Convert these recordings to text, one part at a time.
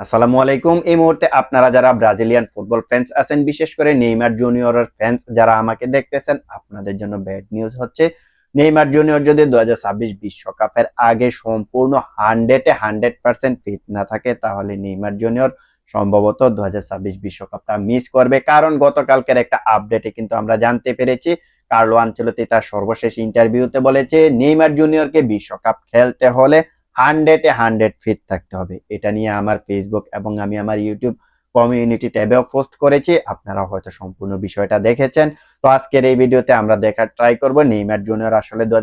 আসসালামু আলাইকুম। এই মুহূর্তে আপনারা যারা ব্রাজিলিয়ান ফুটবল ফ্যান্স আছেন, বিশেষ করে নেইমার জুনিয়রের ফ্যান্স যারা আমাকে দেখতেছেন, আপনাদের জন্য ব্যাড নিউজ হচ্ছে, নেইমার জুনিয়র যদি দু বিশ্বকাপের আগে সম্পূর্ণ হান্ড্রেডে হান্ড্রেড পার্সেন্ট ফিট না থাকে, তাহলে নেইমার জুনিয়র সম্ভবত দু বিশ্বকাপটা মিস করবে। কারণ গতকালকের একটা আপডেটে কিন্তু আমরা জানতে পেরেছি, কার্লো আঞ্চলতি তার সর্বশেষ ইন্টারভিউতে বলেছে, নেইমার জুনিয়রকে বিশ্বকাপ খেলতে হলে হান্ড্রেডে হান্ড্রেড ফিট থাকতে হবে। এটা নিয়ে আমার ফেসবুক এবং আমি আমার ইউটিউব কমিউনিটি ট্যাবেও পোস্ট করেছি। আপনারা হয়তো সম্পূর্ণ বিষয়টা দেখেছেন। তো আজকের এই ভিডিওতে আমরা দেখার ট্রাই করব, নেইমার জুনিয়র আসলে দু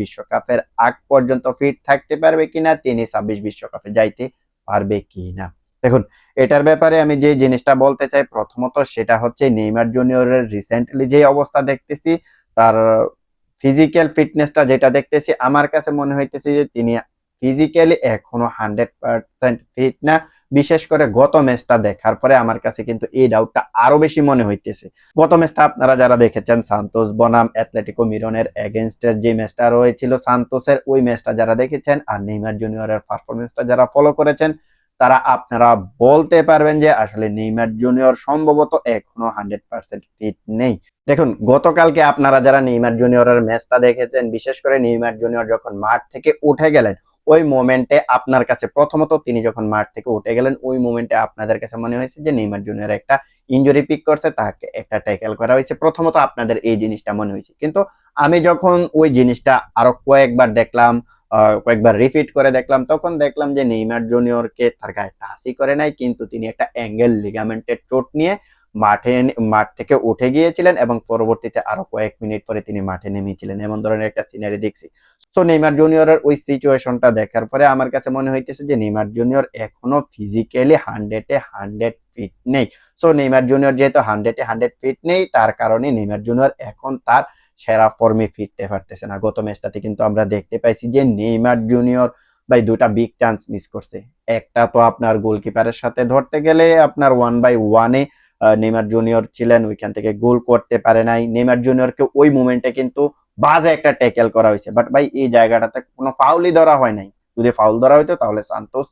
বিশ্বকাপের আগ পর্যন্ত ফিট থাকতে পারবে কিনা, তিনি ছাব্বিশ বিশ্বকাপে যাইতে পারবে কিনা। দেখুন, এটার ব্যাপারে আমি যে জিনিসটা বলতে চাই, প্রথমত সেটা হচ্ছে নেইমার জুনিয়রের রিসেন্টলি যে অবস্থা দেখতেছি, তার ফিজিক্যাল ফিটনেসটা যেটা দেখতেছি, আমার কাছে মনে হইতেছে যে তিনি ফিজিক্যালি এখনও হান্ড্রেড পার্সেন্ট ফিট না। বিশেষ করে গত ম্যাচটা দেখার পরে আমার কাছে কিন্তু এই ডাউটটা আরও বেশি মনে হইতেছে। গত ম্যাচটা আপনারা যারা দেখেছেন, সান্তোস, বনাম, অ্যাথলেটিকো মিরনের এগেনস্টের যে ম্যাচটা রয়েছিল সান্তোসের, ওই ম্যাচটা যারা দেখেছেন আর নেইমার জুনিয়রের পারফরমেন্সটা যারা ফলো করেছেন, তারা আপনারা বলতে পারবেন যে আসলে নেইমার জুনিয়র সম্ভবত এখনও হান্ড্রেড পার্সেন্ট ফিট নেই। দেখুন, গতকালকে আপনারা যারা নেইমার জুনিয়রের ম্যাচটা দেখেছেন, বিশেষ করে নেইমার জুনিয়র যখন মাঠ থেকে উঠে গেলেন ওই মোমেন্টে আপনার কাছে প্রথমত তিনি যখন মাঠ থেকে উঠে গেলেন, ওই মোমেন্টে আপনাদের কাছে মনে হয়েছে যে নেইমার জুনিয়র একটা ইঞ্জুরি পিক করছে, তাকে একটা ট্যাকেল করা হয়েছে। প্রথমত আপনাদের এই জিনিসটা মনে হয়েছে। কিন্তু আমি যখন ওই জিনিসটা আরও কয়েকবার দেখলাম কয়েকবার রিপিট করে দেখলাম, তখন দেখলাম যে নেইমার জুনিয়রকে তার গায়ে টাচই করে নাই, কিন্তু তিনি একটা অ্যাঙ্গেল লিগামেন্টের চোট নিয়ে মাঠে মাঠ থেকে উঠে গিয়েছিলেন এবং পরবর্তীতে আরও কয়েক মিনিট পরে তিনি মাঠে নেমেছিলেন। এমন ধরনের একটা সিনারি দেখছি। সো নেইমার জুনিয়রের ওই সিচুয়েশনটা দেখার পরে আমার কাছে মনে হইতেছে যে নেইমার জুনিয়র এখনও ফিজিক্যালি হান্ড্রেডে হান্ড্রেড ফিট নেই। সো নেইমার জুনিয়র যেহেতু হান্ড্রেডে হান্ড্রেড ফিট নেই, তার কারণে নেইমার জুনিয়র এখন তার সেরা ফর্মে ফিরতে পারতেছে না। গত ম্যাচটাতে কিন্তু আমরা দেখতে পাইছি যে নেইমার জুনিয়র ভাই দুটা বিগ চান্স মিস করছে। একটা তো আপনার গোলকিপারের সাথে ধরতে গেলে আপনার ওয়ান বাই ওয়ানে নেইমার জুনিয়র ছিলেন, ওইখান থেকে গোল করতে পারে নাই। নেইমার জুনিয়রকে ওই মুমেন্টে কিন্তু বাজে একটা ট্যাকেল করা হয়েছে। বাট ভাই, এই জায়গাটাতে কোনো ফাউলই ধরা হয় নাই। যদি ফাউল ধরা হইতো, তাহলে সান্তোস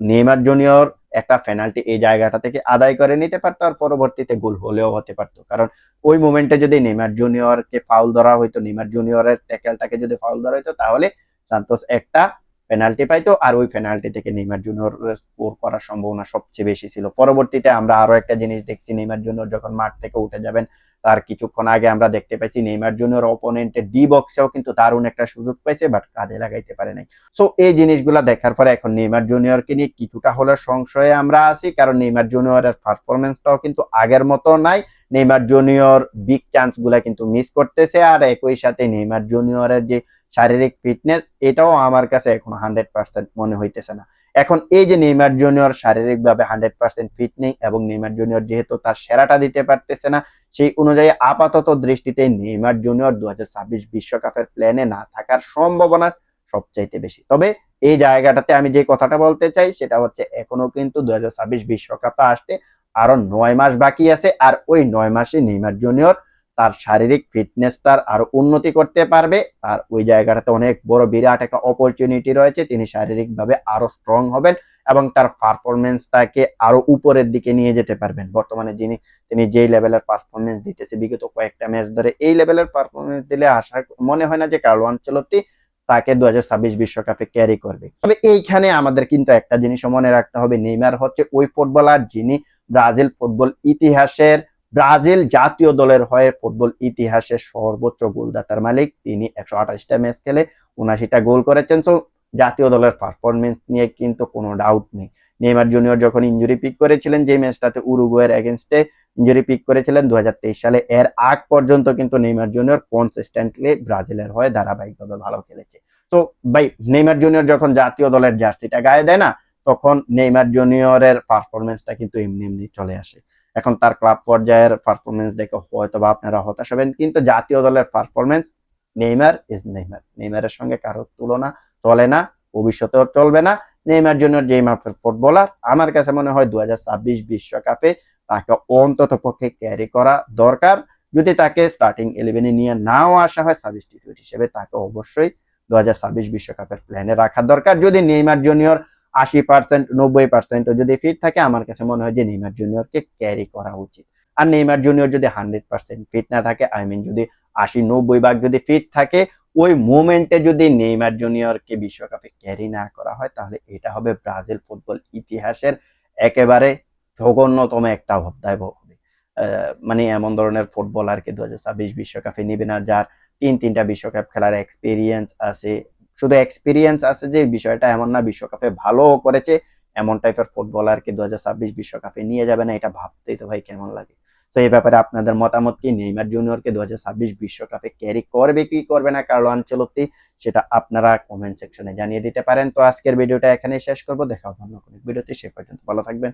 নেইমার জুনিয়র একটা পেনাল্টি এই জায়গাটা থেকে আদায় করে নিতে পারতো আর পরবর্তীতে গোল হলেও হতে পারতো। কারণ ওই মোমেন্টে যদি নেইমার জুনিয়রকে ফাউল ধরা হইতো, নেইমার জুনিয়রের ট্যাকেলটাকে যদি ফাউল ধরা হইতো, তাহলে সান্তোস একটা পেনাল্টি পাইতো আর ওই পেনাল্টি থেকে নেইমার জুনিয়র স্কোর করার সম্ভাবনা সবচেয়ে বেশি ছিল। পরবর্তীতে আমরা আরও একটা জিনিস দেখছি, নেইমার জুনিয়র যখন মাঠ থেকে উঠে যাবেন, তার কিছুক্ষণ আগে আমরা দেখতে পাইছি নেইমার জুনিয়র অপোনেন্টের ডি বক্সেও কিন্তু দারুণ একটা সুযোগ পাইছে বাট কাজে লাগাইতে পারে নাই। সো এই জিনিসগুলো দেখার পরে এখন নেইমার জুনিয়রকে নিয়ে কিছুটা হলে সংশয়ে আমরা আছি, কারণ নেইমার জুনিয়রের পারফরমেন্সটাও কিন্তু আগের মতো নাই। নেইমার জুনিয়র বিগ চান্সগুলা কিন্তু মিস করতেছে আর একই সাথে নেইমার জুনিয়রের যে শারীরিক ফিটনেস এটাও আমার কাছে এখন হান্ড্রেড পার্সেন্ট মনে হইতেছে না। এখন এই যে নেইমার জুনিয়র শারীরিকভাবে হান্ড্রেড পার্সেন্ট ফিট নেই এবং নেইমার জুনিয়র যেহেতু তার সেরাটা দিতে পারতেছে না, সেই অনুযায়ী আপাতত দৃষ্টিতে নেইমার জুনিয়র দু বিশ্বকাপের প্ল্যানে না থাকার সম্ভাবনা সবচাইতে বেশি। তবে এই জায়গাটাতে আমি যে কথাটা বলতে চাই, সেটা হচ্ছে এখনও কিন্তু দু বিশ্বকাপটা আসতে আরও নয় মাস বাকি আছে আর ওই নয় মাসে নেইমার জুনিয়র তার শারীরিক ফিটনেসটার আরও উন্নতি করতে পারবে। আর ওই জায়গাটাতে অনেক বড় বিরাট একটা অপরচুনিটি রয়েছে। তিনি শারীরিকভাবে আরও স্ট্রং হবেন এবং তার পারফরমেন্সটাকে আরও উপরের দিকে নিয়ে যেতে পারবেন। বর্তমানে যিনি, তিনি যেই লেভেলের পারফরমেন্স দিতেছে, বিগত কয়েকটা ম্যাচ ধরে এই লেভেলের পারফরমেন্স দিলে আশা, মনে হয় না যে কার্লো আনচেলত্তি তাকে দু বিশ্বকাপে ক্যারি করবে। তবে এইখানে আমাদের কিন্তু একটা জিনিস মনে রাখতে হবে, নেইমার হচ্ছে ওই ফুটবলার যিনি ব্রাজিল ফুটবল ইতিহাসের ব্রাজিল জাতীয় দলের হয়ে ফুটবল ইতিহাসের সর্বোচ্চ গোলদাতার মালিক। তিনি একশো আঠাশটা ম্যাচ খেলে উনাশিটা গোল করেছেন। সো জাতীয় দলের পারফরমেন্স নিয়ে কিন্তু কোনো ডাউট নেই। নেইমার জুনিয়র যখন ইঞ্জুরি পিক করেছিলেন, যে ম্যাচটাতে উরুগুয়ের এগেনস্টে ইঞ্জুরি পিক করেছিলেন দু হাজার তেইশ সালে, এর আগ পর্যন্ত কিন্তু নেইমার জুনিয়র কনসিস্টেন্টলি ব্রাজিলের হয়ে ধারাবাহিকভাবে ভালো খেলেছে। তো ভাই, নেইমার জুনিয়র যখন জাতীয় দলের জার্সিটা গায়ে দেয় না তখন নেইমার জুনিয়রের পারফরমেন্সটা কিন্তু এমনি এমনি চলে আসে। এখন তার ক্লাব পর্যায়ের পারফরমেন্স দেখে হয়তো বা আপনারা হতাশ হবেন, কিন্তু জাতীয় দলের পারফরমেন্স নেইমার ইজ নেইমার। নেইমারের সঙ্গে কারোর তুলনা চলে না, ভবিষ্যতেও চলবে না। নেইমার জুনিয়র যে মাপের ফুটবলার আমার কাছে মনে হয় দু বিশ্বকাপে তাকে অন্তত পক্ষে ক্যারি করা দরকার। যদি তাকে স্টার্টিং ইলেভেনে নিয়ে নাও আসা হয় সাবস্টিটিউট হিসেবে তাকে অবশ্যই দু বিশ্বকাপের প্ল্যানে রাখা দরকার। যদি নেইমার জুনিয়র আশি পার্সেন্ট নব্বই পার্সেন্টও যদি ফিট থাকে, আমার কাছে মনে হয় যে নেইমার জুনিয়রকে ক্যারি করা উচিত। আর নেইমার জুনিয়র যদি হান্ড্রেড পার্সেন্ট ফিট না থাকে আই মিন যদি আশি নব্বই ভাগ যদি ফিট থাকে, ওই মুমেন্টে যদি নেইমার জুনিয়রকে বিশ্বকাপে ক্যারি না করা হয়, তাহলে এটা হবে ব্রাজিল ফুটবল ইতিহাসের একেবারে জঘন্যতম একটা অধ্যায় হবে। মানে এমন ধরনের ফুটবলারকে দু হাজার ছাব্বিশ বিশ্বকাপে নিবে না, যার তিন তিনটা বিশ্বকাপ খেলার এক্সপিরিয়েন্স আছে শুধু এক্সপিরিয়েন্স আছে যে বিষয়টা এমন না, বিশ্বকাপে ভালো করেছে, এমন টাইপের ফুটবলারকে দু হাজার ছাব্বিশ বিশ্বকাপে নিয়ে যাবে না, এটা ভাবতেই তো ভাই কেমন লাগে। তো এই ব্যাপারে আপনাদের মতামত কি? নেইমার জুনিয়রকে দু হাজার ছাব্বিশ বিশ্বকাপে ক্যারি করবে, কি করবে না কার্লো আনচেলত্তি, সেটা আপনারা কমেন্ট সেকশনে জানিয়ে দিতে পারেন। তো আজকের ভিডিওটা এখানে শেষ করব, দেখা হবে অন্য কোনো ভিডিওতে, সে পর্যন্ত ভালো থাকবেন।